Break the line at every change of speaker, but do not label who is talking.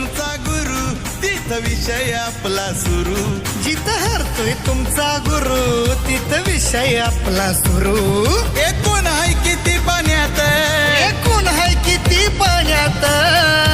तुमचा गुरु तिथ विषय आपला सुरू.
जिथं हरतोय तुमचा गुरु तिथं विषय आपला सुरू.
एकूण हाय किती पाण्यात?
एकूण हाय किती पाण्यात?